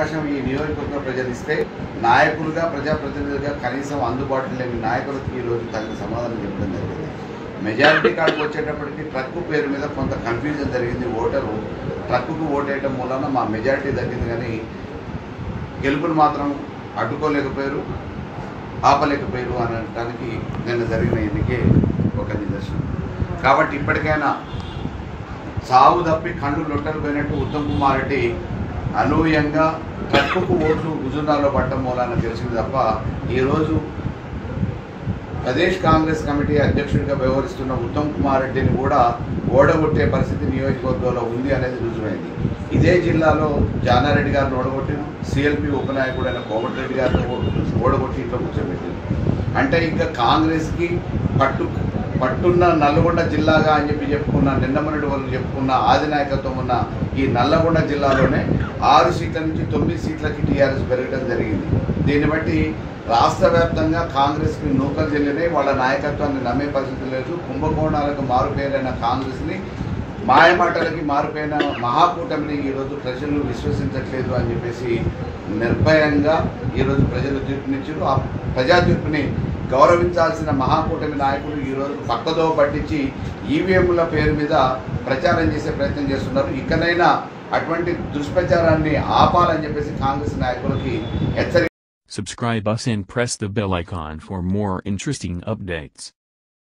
అవకాశం ఈ నియోజకవర్గ ప్రజలు ఇస్తే నాయకులుగా ప్రజాప్రతినిధులుగా కనీసం అందుబాటులో లేని నాయకులకు ఈ రోజు తగిన సమాధానం చెప్పడం జరిగింది. మెజారిటీ కార్డుకు వచ్చేటప్పటికి ట్రక్ పేరు మీద కొంత కన్ఫ్యూజన్ జరిగింది. ఓటరు ట్రక్కుకు ఓటేయటం మూలన మా మెజారిటీ తగ్గింది కానీ గెలుపును మాత్రం అడ్డుకోలేకపోయారు ఆపలేకపోయారు అనడానికి నిన్న జరిగిన ఎన్నికే ఒక నిదర్శనం. కాబట్టి ఇప్పటికైనా సాగు తప్పి కళ్ళు లొట్టలు పోయినట్టు ఉత్తమ్ కుమార్ రెడ్డి అనూహ్యంగా ట్రక్కుకు ఓట్లు గుజరాల్లో పట్టడం మూలాన తెలిసింది తప్ప ఈరోజు ప్రదేశ్ కాంగ్రెస్ కమిటీ అధ్యక్షుడిగా వ్యవహరిస్తున్న ఉత్తమ్ కుమార్ రెడ్డిని కూడా ఓడగొట్టే పరిస్థితి నియోజకవర్గంలో ఉంది అనేది రుజువైంది. ఇదే జిల్లాలో జానారెడ్డి గారిని ఓడగొట్టిన సిఎల్పి ఉపనాయకుడైన కోమటిరెడ్డి గారిని ఓడగొట్టి ఇంట్లో కూర్చోబెట్టింది. అంటే ఇంకా కాంగ్రెస్కి పట్టు పట్టున్న నల్గొండ జిల్లాగా అని చెప్పి చెప్పుకున్న నిన్నమనటి వాళ్ళు చెప్పుకున్న ఆదినాయకత్వం ఉన్న ఈ నల్లగొండ జిల్లాలోనే ఆరు సీట్ల నుంచి తొమ్మిది సీట్లకి టీఆర్ఎస్ పెరగడం జరిగింది. దీన్ని బట్టి రాష్ట్ర వ్యాప్తంగా కాంగ్రెస్కి నూకలు చెల్లినాయి వాళ్ళ నాయకత్వాన్ని నమ్మే పరిస్థితి లేదు కుంభకోణాలకు మారుపేరైన కాంగ్రెస్ని మాయమాటలకి మారిపోయిన మహాకూటమిని ఈరోజు ప్రజలు విశ్వసించట్లేదు అని చెప్పేసి నిర్భయంగా ఈరోజు ప్రజలు తీర్పునిచ్చారు ఆ ప్రజా తీర్పుని గౌరవించాల్సిన మహాకూటమి నాయకులు ఈరోజు పక్కదో పట్టించి ఈవీఎంల పేరు మీద ప్రచారం చేసే ప్రయత్నం చేస్తున్నారు ఇకనైనా అటువంటి దుష్ప్రచారాన్ని ఆపాలని చెప్పేసి కాంగ్రెస్ నాయకులకి హెచ్చరిక Subscribe us and press the bell icon for more interesting updates.